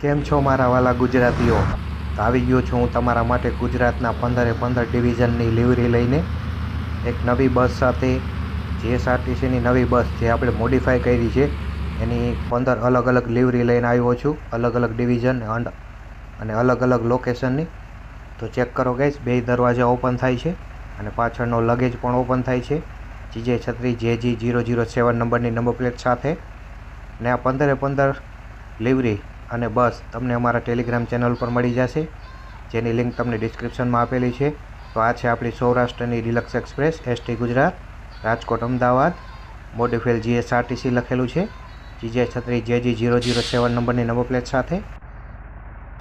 કેમ છો મારા વાલા ગુજરાતીઓ? તો આવી ગયો છું હું તમારા માટે ગુજરાતના પંદરે પંદર ડિવિઝનની લિવરી લઈને એક નવી બસ સાથે જીએસઆરટીસીની નવી બસ જે આપણે મોડિફાઈ કરી છે, એની પંદર અલગ અલગ લિવરી લઈને આવ્યો છું, અલગ અલગ ડિવિઝન અને અલગ અલગ લોકેશનની તો ચેક કરો ગાઈસ બે દરવાજા ઓપન થાય છે, અને પાછળનો લગેજ પણ ઓપન થાય છે. જીજે છત્રી જે જી જીરો જીરો, સેવન નંબરની નંબર પ્લેટ સાથે. ને આ પંદરે પંદર લિવરી અને બસ, તમને અમારા ટેલિગ્રામ ચેનલ પર મળી જશે. જેની લિંક તમને ડિસ્ક્રિપ્શનમાં આપેલી છે. તો આ છે આપણી સૌરાષ્ટ્રની deluxe express ST Gujarat, Rajkot, Ahmedabad. મોડીફેલ GSRTC લખેલું છે. જીજે છત્રી જેજી જીરો જીરો સેવન નંબરની નંબર પ્લેટ સાથે.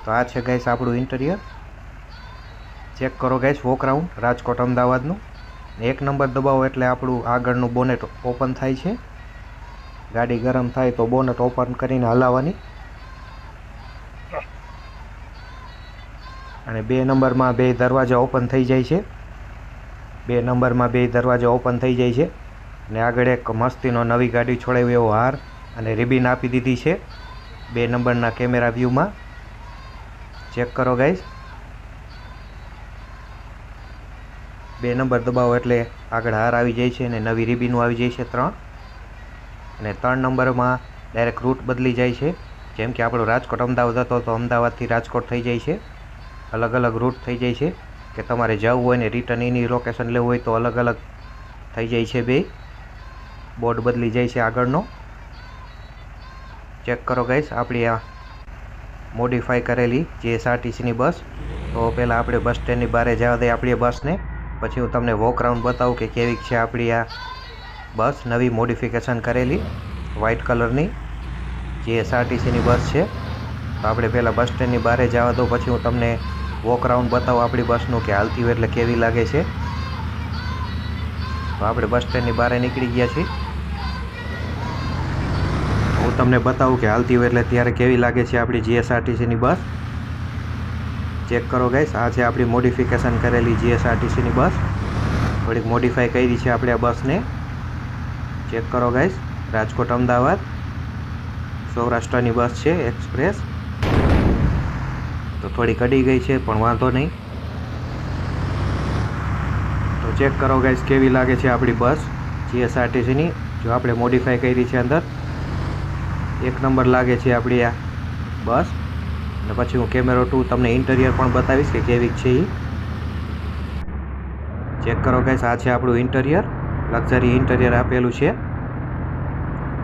તો આ છે ગેસ આપણું ઇન્ટિરિયર ચેક કરો ગેસ વોક રાજકોટ, અમદાવાદનું. એક નંબર દબાવો એટલે આપણું આગળનું બોનેટ ઓપન થાય છે. ગાડી ગરમ થાય તો બોનેટ ઓપન કરીને હલાવવાની. અને બે નંબરમાં બે દરવાજા ઓપન થઈ જાય છે. બે નંબરમાં બે દરવાજા ઓપન થઈ જાય છે અને આગળ એક મસ્તીનો નવી ગાડી છોડાવી એવો હાર અને રિબિન આપી દીધી છે બે નંબરના કેમેરા વ્યૂમાં. ચેક કરો ગાઈઝ. બે નંબર દબાવો એટલે આગળ હાર આવી જાય છે અને નવી રિબીનું આવી જાય છે ત્રણ. અને ત્રણ નંબરમાં ડાયરેક્ટ રૂટ બદલી જાય છે. જેમ કે આપણો રાજકોટ અમદાવાદ હતો તો અમદાવાદથી રાજકોટ થઈ જાય છે. અલગ અલગ રૂટ થઈ જાય છે કે તમારે જવું હોય ને રિટર્ન એની લોકેશન લેવું હોય તો અલગ અલગ થઈ જાય છે બે. બોર્ડ બદલી જાય છે આગળનો. ચેક કરો ગાઈસ આપણી આ મોડિફાઈ કરેલી જે એસઆરટીસીની બસ. તો પહેલાં આપણે બસ સ્ટેન્ડની બહાર જવા દઈએ આપણી બસને પછી હું તમને વોક રાઉન્ડ બતાવું કે કેવી છે આપણી આ બસ. નવી મોડિફિકેશન કરેલી વ્હાઇટ કલરની જે એસઆરટીસીની બસ છે. તો આપણે પહેલાં બસ સ્ટેન્ડની બહાર જવા દો. પછી હું તમને વોક રાઉન્ડ બતાવો આપણી બસનું કે હાલતી હોય એટલે કેવી લાગે છે? તો આપણે બસ સ્ટેન્ડની બહાર નીકળી ગયા છીએ. હું તમને બતાવું કે હાલતી હોય એટલે ત્યારે કેવી લાગે છે આપણી જીએસઆરટીસીની બસ? ચેક કરો ગાઈસ આ છે આપણી મોડિફિકેશન કરેલી જીએસઆરટીસીની બસ. થોડીક મોડિફાઈ કરી છે આપણે આ બસને. ચેક કરો ગાઈસ રાજકોટ અમદાવાદ, સૌરાષ્ટ્રની બસ છે એક્સપ્રેસ તો થોડી કડી ગઈ છે, પણ વાંધો નહીં. તો ચેક કરો ગાઈસ કેવી લાગે છે આપણી બસ જીએસઆરટીસીની જો આપણે મોડિફાઈ કરી છે અંદર, એક નંબર લાગે છે આપણી આ બસ. અને પછી હું કેમેરો ટુ તમને ઇન્ટિરિયર પણ બતાવીશ કે કેવી છે એ ચેક કરો ગાઈસ આ છે આપણું ઇન્ટિરિયર લક્ઝરી ઇન્ટિરિયર આપેલું છે.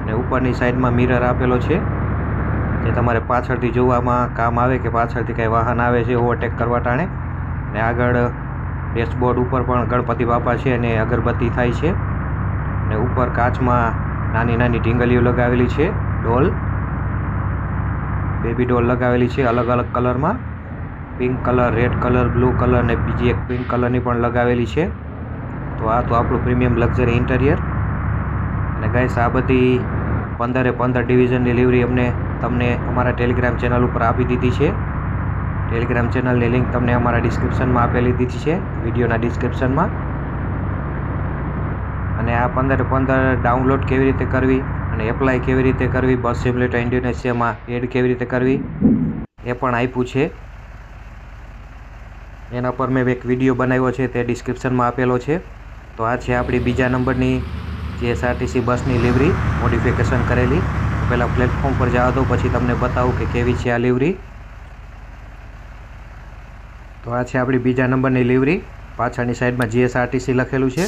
ને ઉપરની સાઈડમાં મિરર આપેલો છે. જે તમારે પાછળથી જોવામાં કામ આવે કે પાછળથી કંઈ વાહન આવે છે ઓવરટેક કરવા ટાણે? ને આગળ ડેશબોર્ડ ઉપર પણ ગણપતિ બાપા છે અને અગરબત્તી થાય છે. ને ઉપર કાચમાં નાની નાની ઢીંગલીઓ લગાવેલી છે, ડોલ. બેબી ડોલ લગાવેલી છે અલગ અલગ કલરમાં. Pink colour red colour blue colour ને બીજી એક પિંક કલરની પણ લગાવેલી છે. તો આ તો આપણું પ્રીમિયમ લક્ઝરી ઇન્ટિરિયર અને ગાઈસ, આ બધી પંદરે પંદર ડિવિઝનની ડિલિવરી અમને તમને અમારા ટેલિગ્રામ ચેનલ ઉપર આપી દીધી છે. ટેલિગ્રામ ચેનલની લિંક તમને અમારા ડિસ્ક્રિપ્શનમાં આપેલી દીધી છે, વિડીયોના ડિસ્ક્રિપ્શનમાં. અને આ પંદરે પંદર ડાઉનલોડ કેવી રીતે કરવી અને એપ્લાય કેવી રીતે કરવી, બસ સિમ્યુલેટર ઇન્ડોનેશિયામાં એડ કેવી રીતે કરવી, એ પણ આપ્યું છે. એના પર મેં એક વીડિયો બનાવ્યો છે, તે ડિસ્ક્રિપ્શનમાં આપેલો છે. તો આ છે આપણી બીજા નંબરની જે એસઆરટીસી બસની લિવરી મોડિફિકેશન કરેલી. પહેલાં પ્લેટફોર્મ પર જવા દો પછી તમને બતાવું કે કેવી છે આ લિવરી તો આ છે આપણી બીજા નંબરની લિવરી પાછળની સાઈડમાં જીએસઆરટીસી લખેલું છે.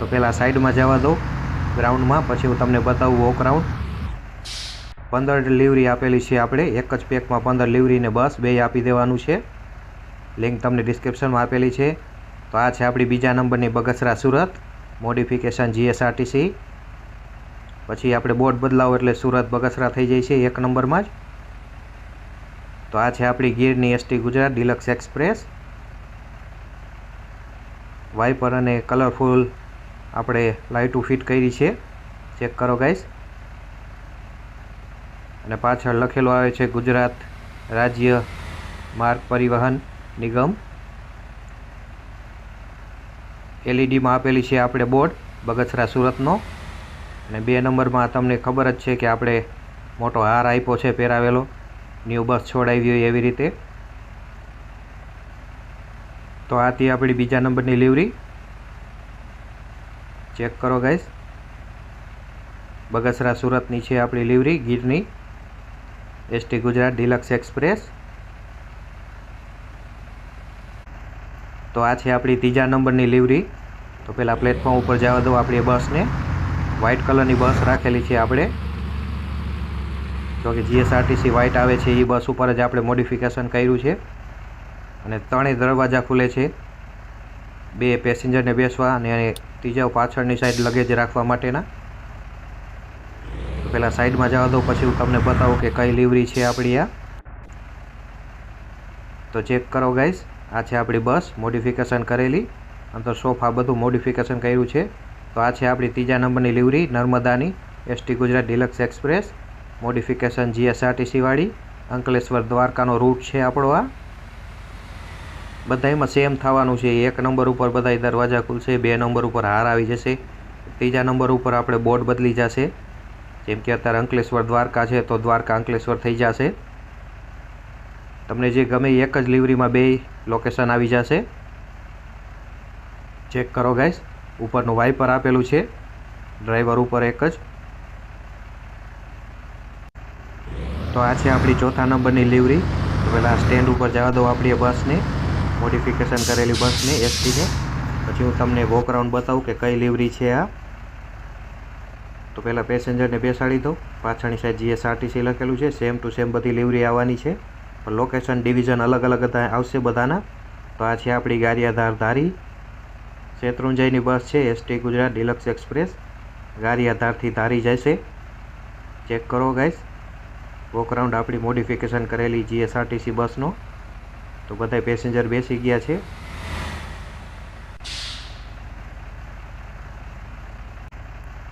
તો પહેલાં સાઈડમાં જવા દો ગ્રાઉન્ડમાં પછી હું તમને બતાવું વોક રાઉન્ડ પંદર લિવરી આપેલી છે આપણે. એક જ પેકમાં પંદર લિવરીને બસ, બે આપી દેવાનું છે. લિંક તમને ડિસ્ક્રિપ્શનમાં આપેલી છે. તો આ છે આપણી બીજા નંબરની બગસરા સુરત. મોડિફિકેશન જીએસઆરટીસી પછી આપણે બોર્ડ બદલાવો એટલે સુરત બગસરા થઈ જાય છે એક નંબરમાં જ. તો આ છે આપણી ગીરની ST Gujarat deluxe express. Wiper અને કલરફુલ આપણે લાઇટો ફિટ કરી છે. ચેક કરો ગાઈસ. અને પાછળ લખેલું આવે છે ગુજરાત રાજ્ય માર્ગ પરિવહન નિગમ. એલઈડીમાં આપેલી છે આપણે બોર્ડ, બગસરા સુરતનો. અને બે નંબરમાં તમને ખબર જ છે કે આપણે મોટો હાર આપ્યો છે પહેરાવેલો. ન્યૂ બસ છોડાવી હોય એવી રીતે. તો આ હતી આપણી બીજા નંબરની લીવરી. ચેક કરો ગાઈસ. બગસરા સુરતની છે આપણી લીવરી, ગીરની. ST Gujarat deluxe express. તો આ છે આપણી ત્રીજા નંબરની લીવરી. તો પહેલાં પ્લેટફોર્મ ઉપર જવા દો આપણી બસને. વ્હાઇટ કલરની બસ રાખેલી છે આપણે. જો કે જીએસઆરટીસી વ્હાઇટ આવે છે એ બસ ઉપર જ આપણે મોડિફિકેશન કર્યું છે. અને ત્રણેય દરવાજા ખુલે છે. બે પેસેન્જરને બેસવા અને ત્રીજા પાછળની સાઈડ લગેજ રાખવા માટેના. પહેલાં સાઈડમાં જવા દો, પછી હું તમને બતાવું કે કઈ લીવરી છે આપણી આ. તો ચેક કરો ગાઈસ આ છે આપણી બસ મોડિફિકેશન કરેલી. અંદર સોફા બધું મોડિફિકેશન કર્યું છે. તો આ છે આપણી ત્રીજા નંબરની લીવરી નર્મદાની ST Gujarat deluxe express modification જીએસઆરટીસીવાળી Ankleshwar દ્વારકાનો રૂટ છે આપણો આ. બધામાં સેમ થવાનું છે. એક નંબર ઉપર બધા દરવાજા ખુલશે, બે નંબર ઉપર હાર આવી જશે. ત્રીજા નંબર ઉપર આપણે બોર્ડ બદલી જશે. જેમ કે અત્યારે અંકલેશ્વર દ્વારકા છે, તો દ્વારકા અંકલેશ્વર થઈ જશે. તમને જે ગમે એક જ લીવરીમાં બે લોકેશન આવી જશે. ચેક કરો ગાઈસ ઉપરનું વાઇપર આપેલું છે. ડ્રાઈવર ઉપર એક જ. તો આ છે આપણી ચોથા નંબરની લીવરી. પહેલાં સ્ટેન્ડ ઉપર જવા દો આપણી બસને. મોડિફિકેશન કરેલી બસને એસટીને પછી હું તમને વોક રાઉન્ડ બતાવું કે કઈ લીવરી છે આ. તો પહેલાં પેસેન્જરને બેસાડી દો પાછળની સાઈડ જીએસઆરટીસી લખેલું છે. સેમ ટુ સેમ બધી લીવરી આવવાની છે. પણ લોકેશન ડિવિઝન અલગ અલગ આવશે બધાના. તો આ છે આપણી ગારિયાધાર ધારી. શેત્રુંજયની બસ છે એસટી ગુજરાત ડિલક્સ એક્સપ્રેસ. ગારિયાધારથી ધારી જશે. ચેક કરો ગાઈસ વોકરાઉન્ડ આપણી મોડિફિકેશન કરેલી જીએસઆરટીસી બસનો. તો બધા પેસેન્જર બેસી ગયા છે.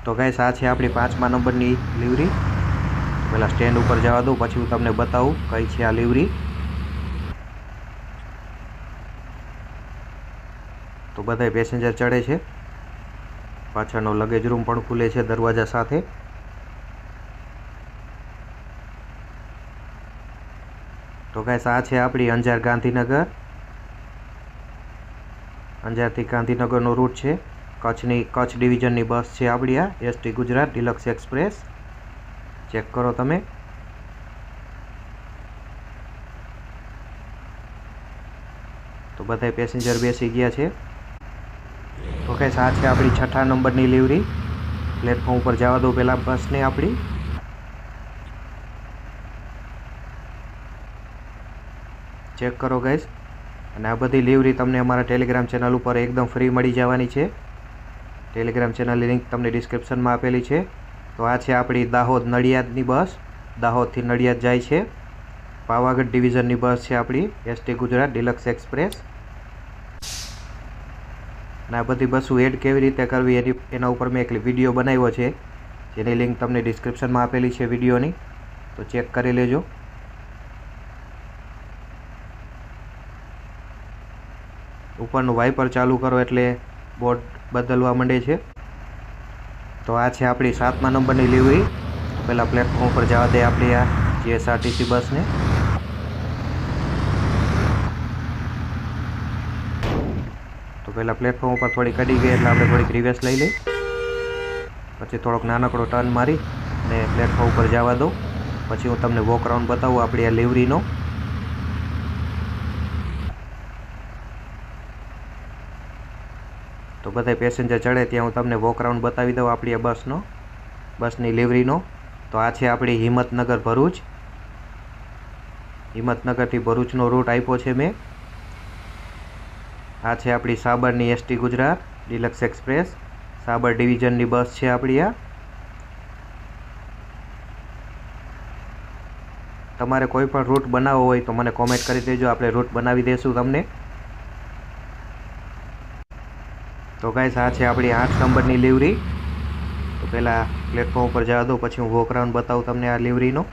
તો ગાઈસ આ છે આપણી પાંચમા નંબરની લીવરી પહેલાં સ્ટેન્ડ ઉપર જવા દઉં પછી હું તમને બતાવું કઈ છે આ લીવરી તો બધા પેસેન્જર ચડે છે. પાછળનો લગેજ રૂમ પણ ખુલે છે દરવાજા સાથે. તો ગાઈસ, આ છે આપણી અંજાર ગાંધીનગર. અંજારથી ગાંધીનગરનો રૂટ છે. કચ્છની, કચ્છ ડિવિઝનની બસ છે આપણી આ ST Gujarat deluxe express check કરો તમે. તો બધા પેસેન્જર બેસી ગયા છે. ગાઈસ આ છે આપણી છઠ્ઠા નંબરની લીવરી. પ્લેટફોર્મ ઉપર જવા દો પહેલાં બસને આપણી. ચેક કરો ગાઈસ અને આ બધી લીવરી તમને અમારા ટેલિગ્રામ ચેનલ ઉપર એકદમ ફ્રી મળી જવાની છે. ટેલિગ્રામ ચેનલની લિંક તમને ડિસ્ક્રિપ્શનમાં આપેલી છે. તો આ છે આપણી દાહોદ નડિયાદની બસ. દાહોદથી નડિયાદ જાય છે. પાવાગઢ ડિવિઝનની બસ છે આપણી એસટી ગુજરાત ડિલક્સ એક્સપ્રેસ. અને આ બધી બસો એડ કેવી રીતે કરવી એની, એના ઉપર મેં એક વીડિયો બનાવ્યો છે. જેની લિંક તમને ડિસ્ક્રિપ્શનમાં આપેલી છે વિડીયોની. તો ચેક કરી લેજો. ઉપરનું વાઇપર ચાલુ કરો એટલે બોર્ડ બદલવા માંડે છે. તો આ છે આપણી સાતમા નંબરની લીવરી પહેલાં પ્લેટફોર્મ ઉપર જવા દે આપણી આ જીએસઆરટીસી બસને. તો પહેલાં પ્લેટફોર્મ ઉપર થોડી કડી ગઈ એટલે આપણે થોડીક રિવેસ લઈ લઈ. પછી થોડોક નાનકડો ટર્ન મારી અને પ્લેટફોર્મ ઉપર જવા દઉં. પછી હું તમને વોક રાઉન્ડ બતાવું આપણી આ લીવરીનો. તો બધા પેસેન્જર ચડે ત્યાં હું તમને વોક રાઉન્ડ બતાવી દઉં આપણી આ બસનો, બસની લીવરીનો તો આ છે આપણી હિંમતનગર ભરૂચ. હિંમતનગરથી ભરૂચનો રૂટ આપ્યો છે મેં. આ છે આપણી સાબરની ST Gujarat, deluxe express. Sabar ડિવિઝનની bus છે આપણી આ. તમારે કોઈ પણ રૂટ બનાવવો હોય તો મને કોમેન્ટ કરી દેજો, આપણે રૂટ બનાવી દઈશું તમને. તો ગાઈસ, આ છે આપણી આઠ નંબરની લીવરી. તો પહેલાં પ્લેટફોર્મ ઉપર જવા દો, પછી હું વોક રાઉન્ડ બતાવું તમને આ લીવરીનો.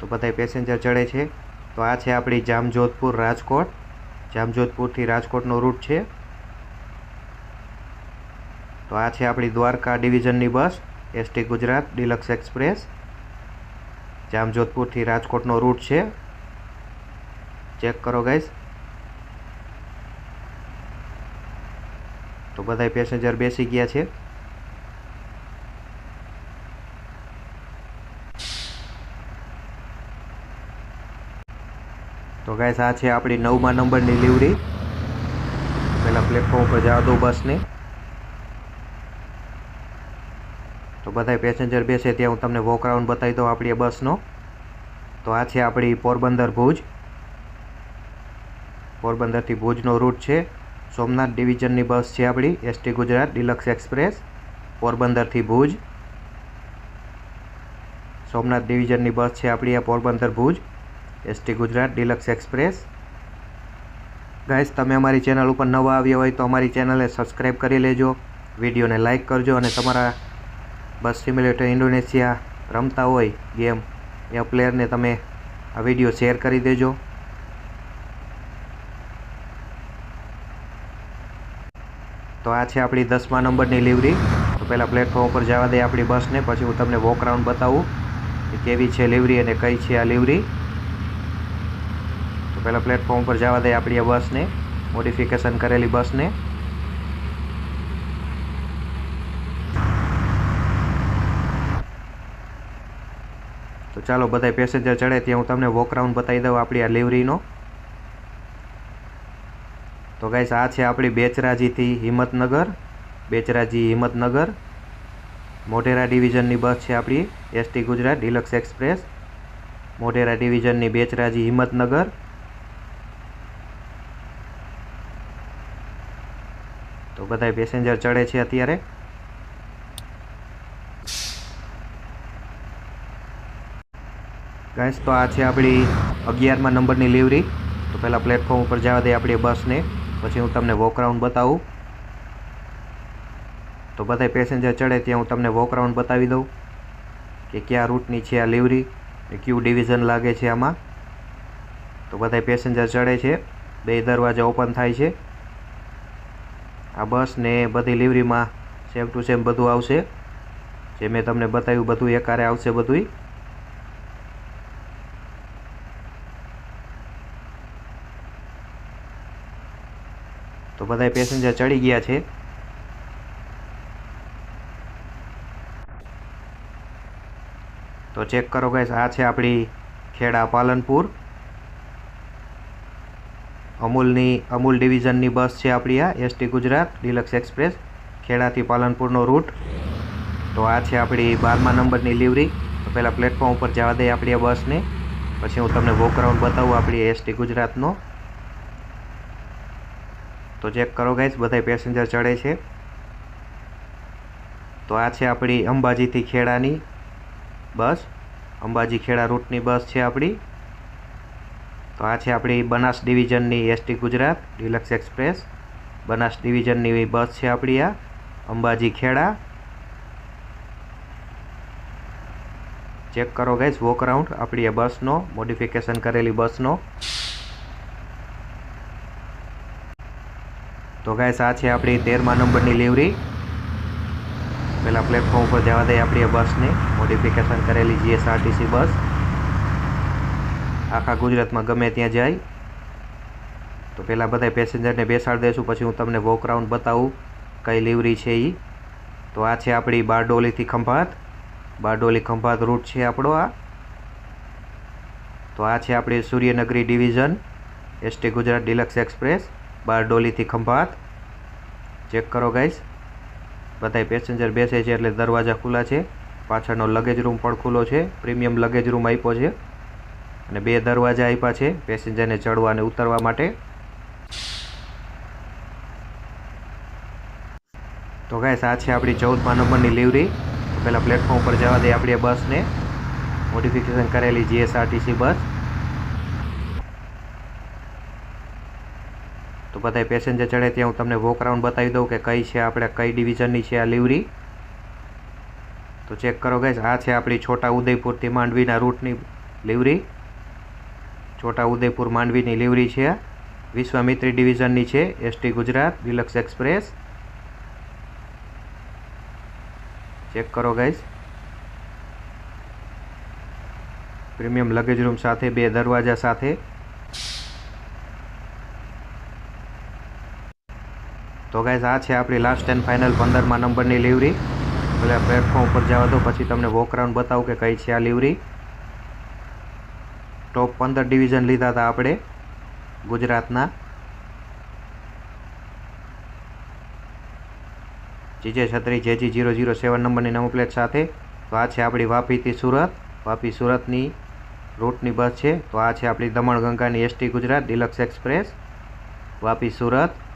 તો બધા પેસેન્જર ચડે છે. તો આ છે આપણી જામજોધપુર રાજકોટ. જામજોધપુરથી રાજકોટનો રૂટ છે. તો આ છે આપણી Dwarka ડિવિઝનની bus ST Gujarat deluxe express. જામજોધપુરથી રાજકોટનો રૂટ છે. ચેક કરો ગાઈસ તો બધાય પેસેન્જર બેસી ગયા છે. તો ગાઈસ આ છે આપણી નવમા નંબરની લીવડી પહેલાં પ્લેટફોર્મ પર જવા દો બસને. તો બધાય પેસેન્જર બેસે ત્યાં હું તમને વોક બતાવી દઉં આપણી બસનો. તો આ છે આપણી પોરબંદર ભુજ. પોરબંદરથી ભુજનો રૂટ છે. સોમનાથ ડિવિઝનની બસ છે આપણી એસટી ગુજરાત ડિલક્સ એક્સપ્રેસ, પોરબંદરથી ભુજ. સોમનાથ ડિવિઝનની બસ છે આપણી, આ Porbandar Bhuj ST Gujarat deluxe express. Guys, તમે અમારી ચેનલ ઉપર નવા આવ્યા હોય તો અમારી ચેનલને સબસ્ક્રાઈબ કરી લેજો, વિડીયોને લાઇક કરજો અને તમારા બસ સિમ્યુલેટર ઇન્ડોનેશિયા રમતા હોય ગેમ એ પ્લેયરને તમે આ વીડિયો શેર કરી દેજો. તો આ છે આપણી દસમા નંબરની લીવરી. તો પહેલાં પ્લેટફોર્મ ઉપર જવા દે આપણી બસને, પછી હું તમને વોક રાઉન્ડ બતાવું કે કેવી છે લીવરી અને કઈ છે આ લીવરી. તો પહેલાં પ્લેટફોર્મ ઉપર જવા દે આપણી આ બસને મોડિફિકેશન કરેલી બસને. તો ચાલો બધા પેસેન્જર ચડે, ત્યાં હું તમને વોક બતાવી દઉં આપણી આ લીવરીનો. તો ગાઈસ આ છે આપણી બેચરાજીથી હિંમતનગર, બેચરાજી હિંમતનગર. મોઢેરા ડિવિઝનની બસ છે આપણી ST Gujarat deluxe express. Modhera ડિવિઝનની Becharaji Himmatnagar. તો બધા પેસેન્જર ચડે છે અત્યારે. ગાઈસ તો આ છે આપણી અગિયારમાં નંબરની લીવરી તો પહેલાં પ્લેટફોર્મ ઉપર જવા દઈએ આપણી બસને. પછી હું તમને વોક રાઉન્ડ બતાવું. તો બધા પેસેન્જર ચડે ત્યાં હું તમને વોક રાઉન્ડ બતાવી દઉં કે કયા રૂટની છે આ લીવરી કયું ડિવિઝન લાગે છે આમાં. તો બધા પેસેન્જર ચડે છે, બે દરવાજા ઓપન થાય છે. આ બસ ને બધી લીવરીમાં સેમ ટુ સેમ બધું આવશે. જે મેં તમને બતાવ્યું બધું એકારે આવશે બધુંય. બધા પેસેન્જર ચડી ગયા છે. તો ચેક કરો ગાઈસ આ છે આપણી ખેડા પાલનપુર. અમૂલની, અમૂલ ડિવિઝનની બસ છે આપણી આ એસટી ગુજરાત ડિલક્સ એક્સપ્રેસ ખેડાથી પાલનપુરનો રૂટ તો આ છે આપણી બારમા નંબરની લીવરી તો પહેલાં પ્લેટફોર્મ ઉપર જવા દઈએ આપણી આ બસને. પછી હું તમને વોક રાઉન્ડ બતાવું આપણી એસટી ગુજરાતનો. તો ચેક કરો ગાઈસ બધા પેસેન્જર ચડે છે. તો આ છે આપણી અંબાજીથી ખેડાની બસ. અંબાજી ખેડા રૂટની બસ છે આપણી તો આ છે આપણી Banas ડિવિઝનની ST Gujarat deluxe express. Banas ડિવિઝનની bus છે આપણી આ, અંબાજી ખેડા. ચેક કરો ગાઈસ વોક રાઉન્ડ આપણી બસનો મોડિફિકેશન કરેલી બસનો. તો ગાઈસ, આ છે આપણી તેરમા નંબરની લીવરી પહેલાં પ્લેટફોર્મ ઉપર જવા દઈએ આપણી બસને. મોડિફિકેશન કરેલી જીએસઆરટીસી બસ. આખા ગુજરાતમાં ગમે ત્યાં જાય. તો પહેલાં બધા પેસેન્જરને બેસાડી દઈશું પછી હું તમને વોક રાઉન્ડ બતાવું કઈ લીવરી છે એ તો આ છે આપણી બારડોલીથી ખંભાત. બારડોલી ખંભાત રૂટ છે આપણો આ. તો આ છે આપણી Suryanagari division ST Gujarat deluxe express બારડોલીથી Khambhat check કરો ગાઈસ બધા પેસેન્જર બેસે છે એટલે દરવાજા ખુલ્લા છે. પાછળનો લગેજ રૂમ પણ ખુલ્લો છે. પ્રીમિયમ લગેજ રૂમ આપ્યો છે. અને બે દરવાજા આપ્યા છે પેસેન્જરને ચડવા અને ઉતરવા માટે. તો ગાઈસ આ છે આપણી ચૌદમા નંબરની લીવરી પહેલાં પ્લેટફોર્મ પર જવા દે આપણી બસને. મોડિફિકેશન કરેલી જીએસઆરટીસી બસ. તો બધા પેસેન્જર ચડે ત્યાં હું તમને વોક રાઉન્ડ બતાવી દઉં કે કઈ છે આપણે, કઈ ડિવિઝનની છે આ લીવરી તો ચેક કરો ગાઈસ આ છે આપણી છોટા ઉદયપુરથી માંડવીના રૂટની લીવરી છોટા ઉદયપુર માંડવીની લીવરી છે. વિશ્વામિત્રી ડિવિઝનની છે ST Gujarat deluxe express check કરો ગાઈસ પ્રીમિયમ લગેજ રૂમ સાથે, બે દરવાજા સાથે. તો ગાઈઝ આ છે આપણી લાસ્ટ એન્ડ ફાઇનલ પંદરમાં નંબરની લીવરી. એટલે પ્લેટફોર્મ ઉપર જવા તો પછી તમને વોકરાઉન બતાવું કે કઈ છે આ લીવરી. ટોપ પંદર ડિવિઝન લીધા હતા આપણે ગુજરાતના. જીજે છત્રી, જેજી જીરો જીરો સેવન નંબરની નંબર પ્લેટ સાથે. તો આ છે આપણી વાપીથી સુરત. વાપી સુરતની રૂટની બસ છે. તો આ છે આપણી Daman ગંગાની ST Gujarat deluxe express Vapi Surat.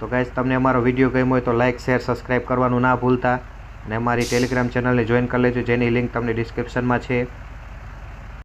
તો ગાઈઝ તમને અમારો વીડિયો ગમ્યો હોય તો લાઇક શેર સબસ્ક્રાઈબ કરવાનું ના ભૂલતા. અને અમારી ટેલિગ્રામ ચેનલને જોઈન કરી લેજો, જેની લિંક તમને ડિસ્ક્રિપ્શનમાં છે.